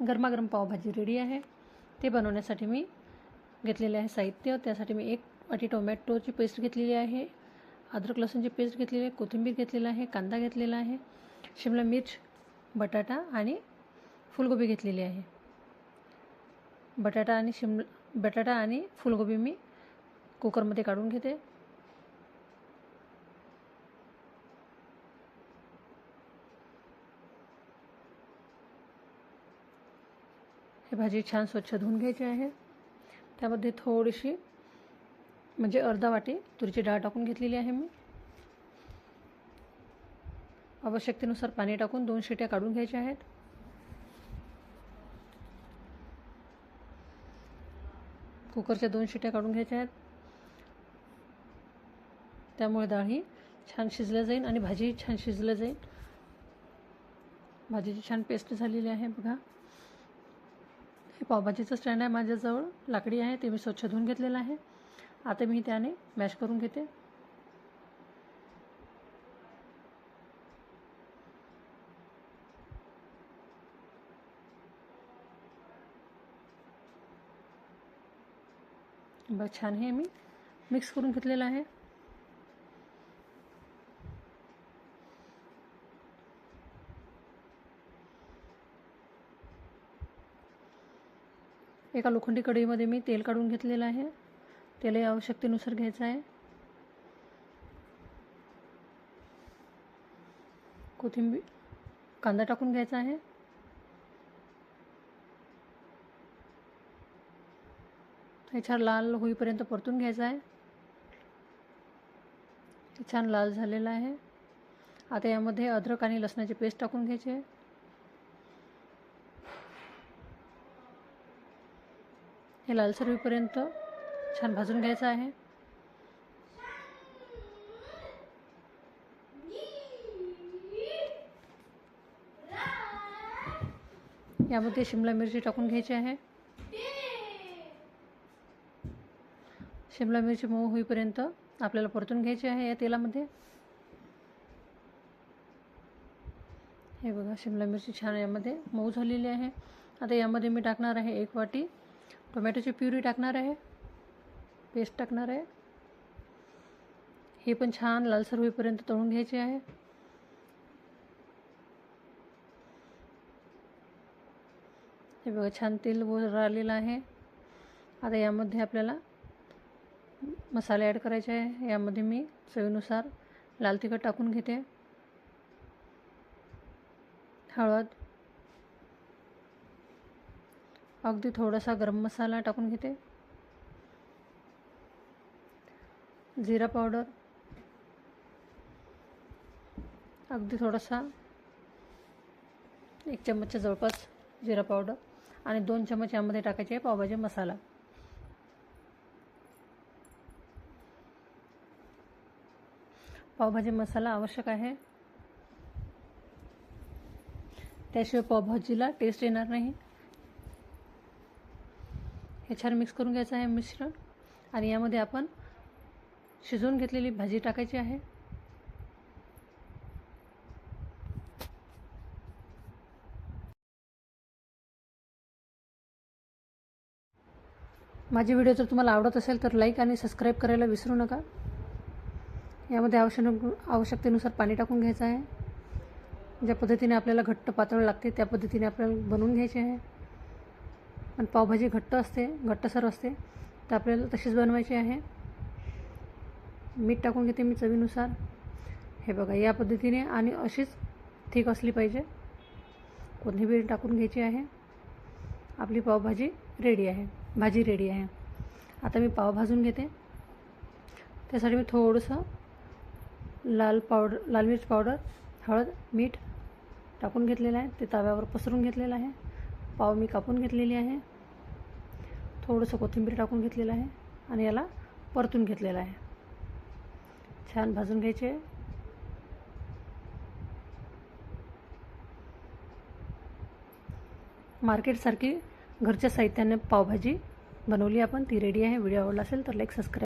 गरमागरम पावभाजी रेडी आहे. ते बनवण्यासाठी मी घेतलेले आहे साहित्य. त्यासाठी मी एक वाटी टोमॅटोची पेस्ट घेतलेली आहे. अद्रक लसूणची पेस्ट घेतलेली आहे. कोथिंबीर घेतलेला आहे. कांदा घेतलेला आहे. शिमला मिर्च बटाटा आणि फुलगोबी घेतलेली आहे. बटाटा आणि शिम बटाटा आणि फुलगोबी मी कुकरमध्ये काढून घेते. ही भाजी छान स्वच्छ धुवून घ्यायची आहे. त्यामध्ये थोडीशी म्हणजे अर्धा वाटी तुरीची डाळ टाकून घेतलेली आहे मी. आवश्यकतेनुसार पाणी टाकून दोन शिट्या काढून घ्यायच्या आहेत. कुकरच्या दोन शिट्या काढून घ्यायच्या आहेत. त्यामुळे डाळ ही छान शिजल्या जाईल आणि भाजी छान शिजलं जाईल. भाजीची छान पेस्ट झालेली आहे बघा. हे पावभाजीचं स्टँड आहे माझ्याजवळ. लाकडी आहे ते मी स्वच्छ धुवून घेतलेलं आहे. आता मी त्याने मॅश करून घेते. बस छान हे मी मिक्स करून घेतलेलं आहे. एका लोखंडी कढईमध्ये मी तेल काढून घेतलेलं आहे. तेलही आवश्यकतेनुसार घ्यायचं आहे. कोथिंबीर कांदा टाकून घ्यायचा आहे. हे छान लाल होईपर्यंत परतून घ्यायचं आहे. छान लाल झालेला आहे. आता यामध्ये अद्रक आणि लसणाची पेस्ट टाकून घ्यायची. आहे हे लालसर होईपर्यंत छान भाजून घ्यायचं आहे. यामध्ये शिमला मिरची टाकून घ्यायची आहे. शिमला मिरची मऊ होईपर्यंत आपल्याला परतून घ्यायची आहे या तेलामध्ये. हे बघा शिमला मिरची छान यामध्ये मऊ झालेली आहे. आता यामध्ये मी टाकणार आहे एक वाटी टोमॅटोची प्युरी टाकणार आहे. पेस्ट टाकणार आहे. हे पण छान लालसर होईपर्यंत तळून घ्यायचे आहे. हे बघा छान तेल वर आलेलं आहे. आता यामध्ये आपल्याला मसाले ॲड करायचे आहे. यामध्ये मी चवीनुसार लाल तिखट टाकून घेते. हळद अगदी थोडासा गरम मसाला टाकून घेते. जिरा पावडर. अगदी थोडासा. एक चम्मचच्या जवळपास जिरा पावडर आणि दोन चम्मच यामध्ये टाकायचे आहे पावभाजी मसाला. पावभाजी मसाला आवश्यक आहे. त्याशिवाय पावभाजीला टेस्ट येणार नाही. हे छान मिक्स करून घ्यायचं आहे मिश्रण आणि यामध्ये आपण शिजवून घेतलेली भाजी टाकायची आहे. माझे व्हिडिओ जर तुम्हाला आवडत असेल तर लाईक आणि सबस्क्राईब करायला विसरू नका. यामध्ये आवश्यक आवश्यकतेनुसार पाणी टाकून घ्यायचं आहे. ज्या पद्धतीने आपल्याला घट्ट पातळ लागते त्या पद्धतीने आपल्याला बनवून घ्यायचे आहे. पण पावभाजी घट्ट असते घट्टसर असते. तर आपल्याला तशीच बनवायची आहे. मीठ टाकून घेते मी चवीनुसार. हे बघा या पद्धतीने आणि अशीच ठीक असली पाहिजे. कोथिंबीर टाकून घ्यायची आहे. आपली पावभाजी रेडी आहे. भाजी रेडी आहे. आता मी पाव भाजून घेते. त्यासाठी मी थोडंसं लाल पावडर लाल मिर्च पावडर हळद मीठ टाकून घेतलेलं आहे. ते तव्यावर पसरून घेतलेलं आहे. पाव मी कापून घेतलेली आहे. थोडंसं कोथिंबीर टाकून घेतलेलं आहे आणि याला परतून घेतलेलं आहे. छान भाजून घ्यायचे. मार्केटसारखी घरच्या साहित्याने पावभाजी बनवली आपण. ती रेडी आहे. व्हिडिओ आवडला असेल तर लाईक सबस्क्राईब